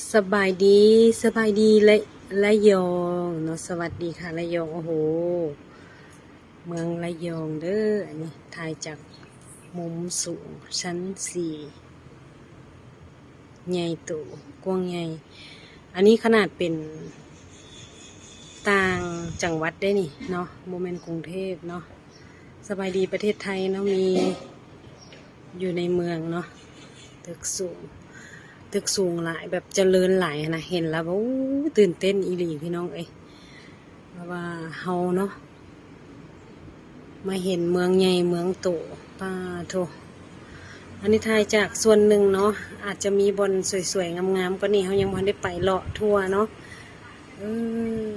สบายดีสบายดีและละยองเนาะสวัสดีค่ะละยองโอ้โห เมืองละยองเด้ออันนี้ถ่ายจากมุมสูงชั้นสี่ใหญ่โตกว้างใหญ่อันนี้ขนาดเป็นต่างจังหวัดได้นี่เนาะโมเมนต์กรุงเทพเนาะสบายดีประเทศไทยเนาะมีอยู่ในเมืองเนาะตึกสูง ตึกสูงหลายแบบเจริญหลายนะเห็นแล้วว่าอู้ตื่นเต้นอีหลีพี่น้องเอ้ยเพราะว่าเฮาเนาะมาเห็นเมืองใหญ่เมืองโตป้าโทอันนี้ทายจากส่วนหนึ่งเนาะอาจจะมีบอลสวยๆงามๆก็นี่เขายังมันได้ไปเลาะทั่วเนาะเออ